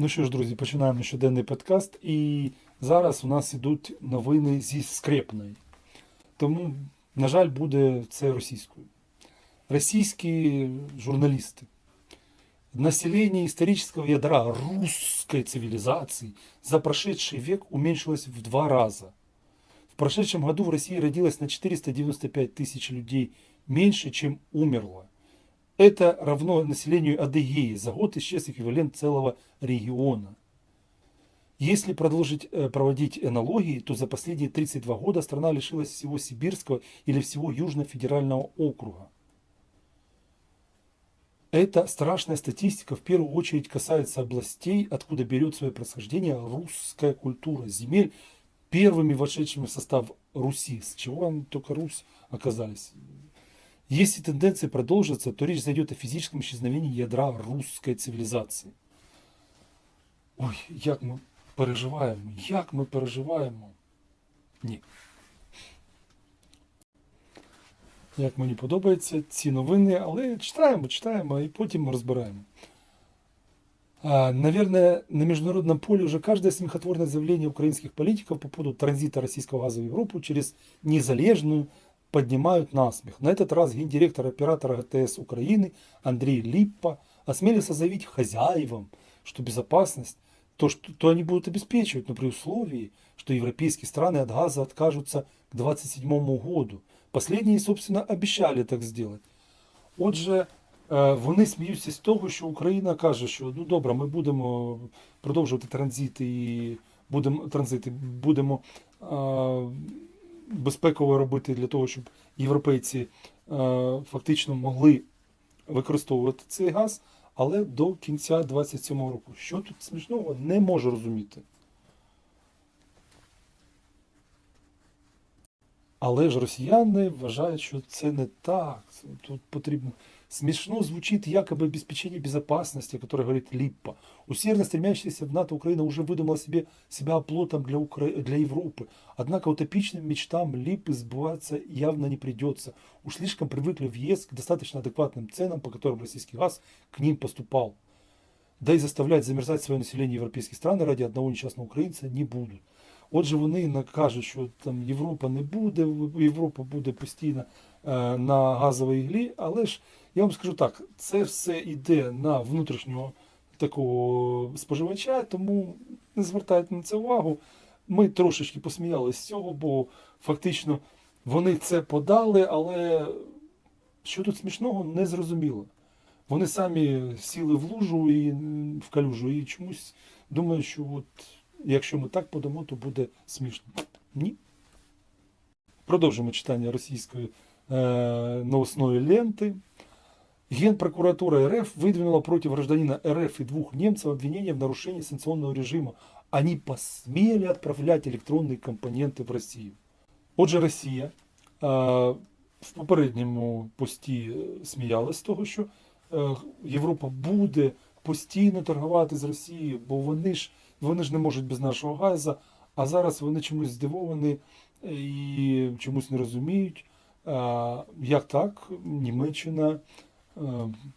Ну що ж, друзі, починаємо щоденний подкаст. І зараз у нас ідуть новини зі скрепної. Тому, на жаль, буде це російською. Російські журналісти. Население исторического ядра русской цивилизации за прошедший век уменьшилось в два раза. В прошедшем году в России родилось на 495 тысяч людей меньше, чем умерло. Это равно населению Адыгеи. За год исчез эквивалент целого региона. Если продолжить э, проводить аналогии, то за последние 32 года страна лишилась всего Сибирского или всего Южно-федерального округа. Эта страшная статистика в первую очередь касается областей, откуда берет свое происхождение русская культура, земель, первыми вошедшими в состав Руси. С чего они только Русь оказались? Если тенденция продолжится, то речь зайдет о физическом исчезновении ядра русской цивілізації. Ой, як ми переживаємо, як ми переживаємо. Ні. Як мені подобаються ці новини, але читаємо, читаємо і потім розбираємо. А, наверное, на международном поле уже каждое смехотворное заявление украинских политиков по поводу транзита российского газа в Европу через незалежную поднимают насмех. На этот раз гендиректор оператора ГТС Украины Андрей Липпа осмелился заявить хозяевам, что безопасность, то, что, то они будут обеспечивать, но при условии, что европейские страны от газа откажутся к 27 году. Последние, собственно, обещали так сделать. Отже, е, вони сміються з того, що Україна каже, що ну добре, ми будемо продовжувати транзит і будемо транзити, будемо е, безпеково робити для того, щоб європейці е, фактично могли використовувати цей газ, але до кінця 27 року. Що тут смішного, не можу розуміти. Але ж росіяни вважають, що це не так. Тут потрібно смешно звучит якобы обеспечение безопасности, о которой говорит Липпа. Усердно стремящаяся в НАТО Украина уже выдумала себе себя оплотом для, Укра... для Европы. Однако утопичным мечтам Липпы сбываться явно не придется. Уж слишком привыкли в ЕС к достаточно адекватным ценам, по которым российский газ к ним поступал. Да и заставлять замерзать свое население европейских стран ради одного несчастного українця не будуть. Отже, вони накажуть, що там Європа не буде, Європа буде постійно е, на газовій іглі, але ж я вам скажу так, це все йде на внутрішнього такого споживача, тому не звертайте на це увагу. Ми трошечки посміялися з цього, бо фактично вони це подали, але що тут смішного, не зрозуміло. Вони самі сіли в лужу і в калюжу і чомусь думають, що от якщо ми так подамо, то буде смішно. Ні. Продовжуємо читання російської е, новостної ленти. Генпрокуратура РФ выдвинула против гражданина РФ и двух немцев обвинение в нарушении санкционного режима. Они посмели отправлять электронные компоненты в Россию. Отже, Росія е, в попередньому пості е, сміялась з того, що е, Європа буде постійно торгувати з Росією, бо вони ж, вони ж не можуть без нашого газу, а зараз вони чомусь здивовані е, і чомусь не розуміють, е, як так Німеччина е,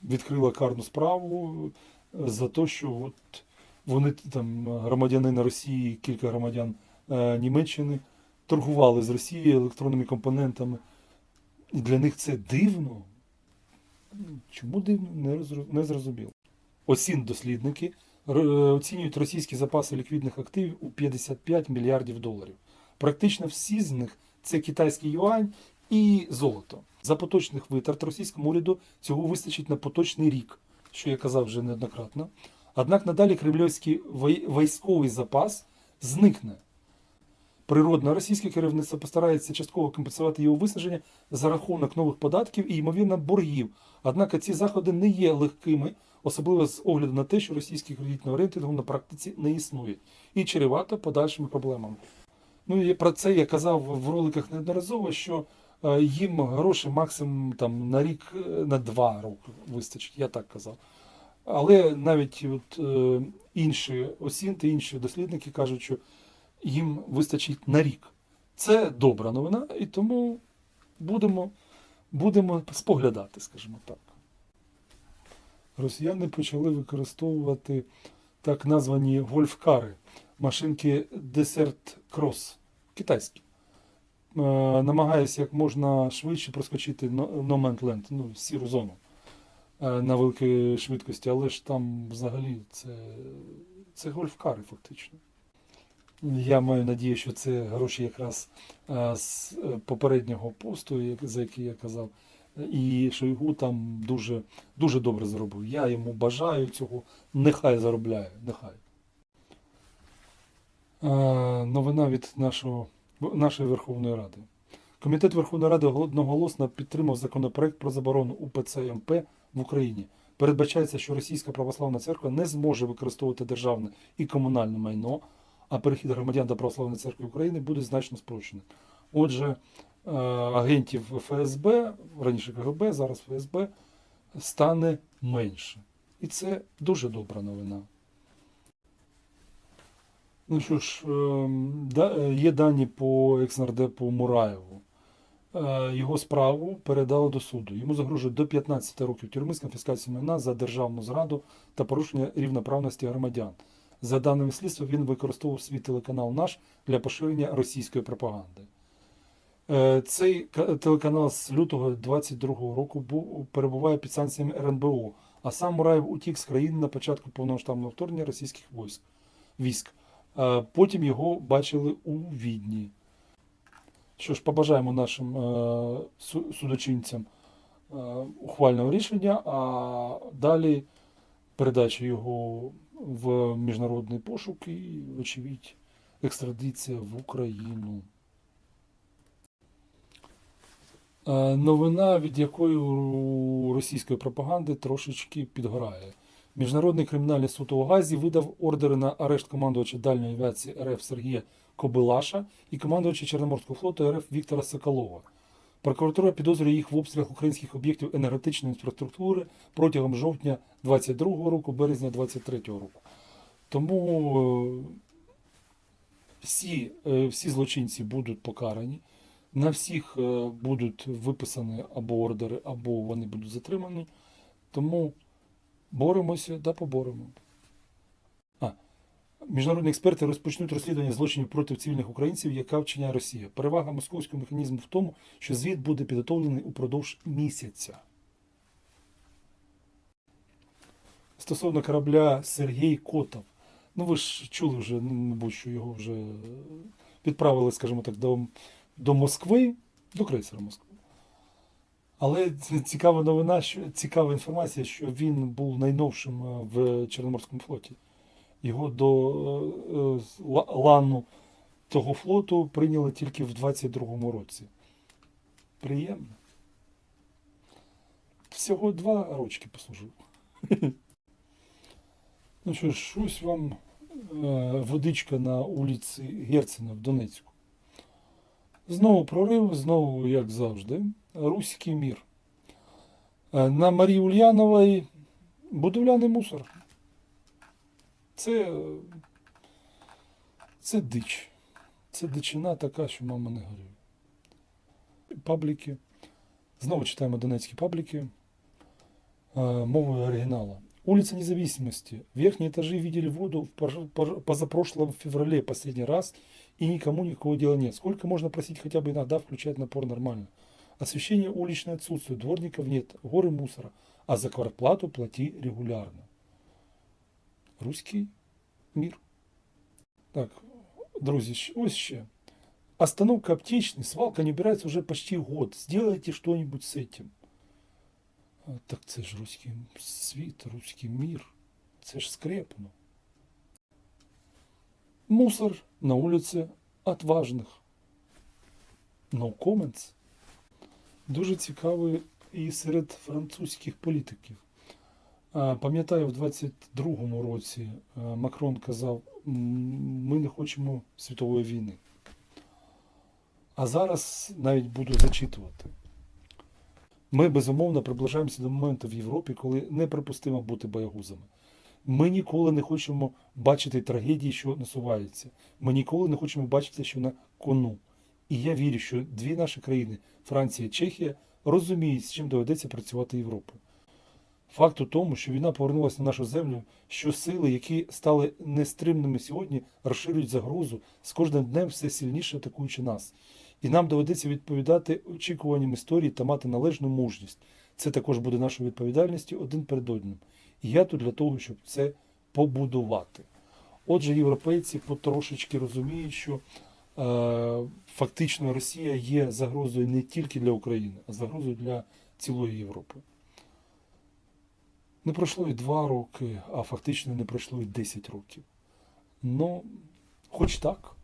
відкрила карну справу е, за те, що от вони там громадянини Росії, кілька громадян е, Німеччини торгували з Росією електронними компонентами. І для них це дивно. Чому дивно, не, зрозуміло. Осін дослідники е, оцінюють російські запаси ліквідних активів у 55 мільярдів доларів. Практично всі з них це китайський юань і золото. За поточних витрат російському уряду цього вистачить на поточний рік, що я казав вже неоднократно. Однак надалі кремлівський вой- військовий запас зникне. Природно, російське керівництво постарається частково компенсувати його виснаження за рахунок нових податків і, ймовірно, боргів. Однак ці заходи не є легкими, особливо з огляду на те, що російський кредитний рейтинг на практиці не існує і чревато подальшими проблемами. Ну і про це я казав в роликах неодноразово, що їм грошей максимум там на рік, е, на два роки вистачить. Я так казав. Але навіть от, е, інші осінти, інші дослідники кажуть, що їм вистачить на рік. Це добра новина, і тому будемо, будемо споглядати, скажімо так. Росіяни почали використовувати так названі гольфкари, машинки Desert Cross, китайські. Е, намагаюся як можна швидше проскочити No Man's Land, ну, сіру зону е, на великій швидкості, але ж там взагалі це, це гольфкари фактично. Я маю надію, що це гроші якраз е, з попереднього посту, за який я казав, і Шойгу там дуже, дуже добре зробив. Я йому бажаю цього, нехай заробляє, нехай. Новина від нашого, нашої Верховної Ради. Комітет Верховної Ради одноголосно підтримав законопроект про заборону УПЦ МП в Україні. Передбачається, що Російська православна церква не зможе використовувати державне і комунальне майно, а перехід громадян до Православної церкви України буде значно спрощений. Отже, е, агентів ФСБ, раніше КГБ, зараз ФСБ, стане менше. І це дуже добра новина. Ну що ж, ем, е, є дані по екснардепу Мураєву. Е, Його справу передали до суду. Йому загрожує до 15 років тюрми з конфіскацією майна за державну зраду та порушення рівноправності громадян. За даними слідства, він використовував свій телеканал наш для поширення російської пропаганди. Е, Цей телеканал з лютого 22-го року був, перебуває під санкціями РНБО, а сам Мураєв утік з країни на початку повномасштабного вторгнення російських військ. Потім його бачили у Відні. Що ж, побажаємо нашим е, судочинцям е, ухвального рішення, а далі передача його в міжнародний пошук і, вочевидь, екстрадиція в Україну. Е, Новина, від якої російської пропаганди трошечки підгорає. Міжнародний кримінальний суд у Газі видав ордери на арешт командувача дальньої авіації РФ Сергія Кобилаша і командувача Чорноморського флоту РФ Віктора Соколова. Прокуратура підозрює їх в обстрілах українських об'єктів енергетичної інфраструктури протягом жовтня 22 року, березня 23 року. Тому е, всі, е, всі злочинці будуть покарані, на всіх е, будуть виписані або ордери, або вони будуть затримані. Тому боремося да поборемо. А, міжнародні експерти розпочнуть розслідування злочинів проти цивільних українців, яка вчиняє Росія. Перевага московського механізму в тому, що звіт буде підготовлений упродовж місяця. Стосовно корабля Сергій Котов. Ну, ви ж чули вже, ну, мабуть, що його вже відправили, скажімо так, до, до Москви, до крейсера Москви. Але цікава новина, що цікава інформація, що він був найновшим е, в Чорноморському флоті. Його до е, е, лану того флоту прийняли тільки в 22-му році. Приємно. Всього два рочки послужив. Ну що ж, ось вам водичка на вулиці Герцена в Донецьку. Знову прорив, знову, як завжди, руський мір. Е, На Марії Ульяновій будівляний мусор. Це, це дич. Це дичина така, що мама не горює. Пабліки. Знову читаємо донецькі пабліки э, мовою оригинала. Улица Независимости. Верхние этажи видели воду в пож- пож- позапрошлом феврале последний раз, и никому никакого дела нет. Сколько можно просить хотя бы иногда включать напор нормально? Освещение уличное отсутствует, дворников нет, горы мусора, а за квартплату плати регулярно. Руський мір. Так, друзі, щ- ось ще. Остановка аптечной, свалка не убирается уже почти год. Сделайте что-нибудь с этим. А, Так це ж руський світ, руський мір. Це ж скрепно. Мусор на вулиці отважних. No comments. Дуже цікавий і серед французьких політиків. Пам'ятаю, в 22-му році Макрон казав, ми не хочемо світової війни. А зараз навіть буду зачитувати. Ми безумовно приближаємося до моменту в Європі, коли неприпустимо бути боягузами. Ми ніколи не хочемо бачити трагедії, що насуваються. Ми ніколи не хочемо бачити, що на кону. І я вірю, що дві наші країни Франція і Чехія розуміють, з чим доведеться працювати Європі. Факт у тому, що війна повернулася на нашу землю, що сили, які стали нестримними сьогодні, розширюють загрозу, з кожним днем все сильніше атакуючи нас. І нам доведеться відповідати очікуванням історії та мати належну мужність. Це також буде нашою відповідальністю один перед одним. І я тут для того, щоб це побудувати. Отже, європейці потрошечки розуміють, що фактично Росія є загрозою не тільки для України, а загрозою для цілої Європи. Не пройшло і два роки, а фактично не пройшло і 10 років. Ну, хоч так.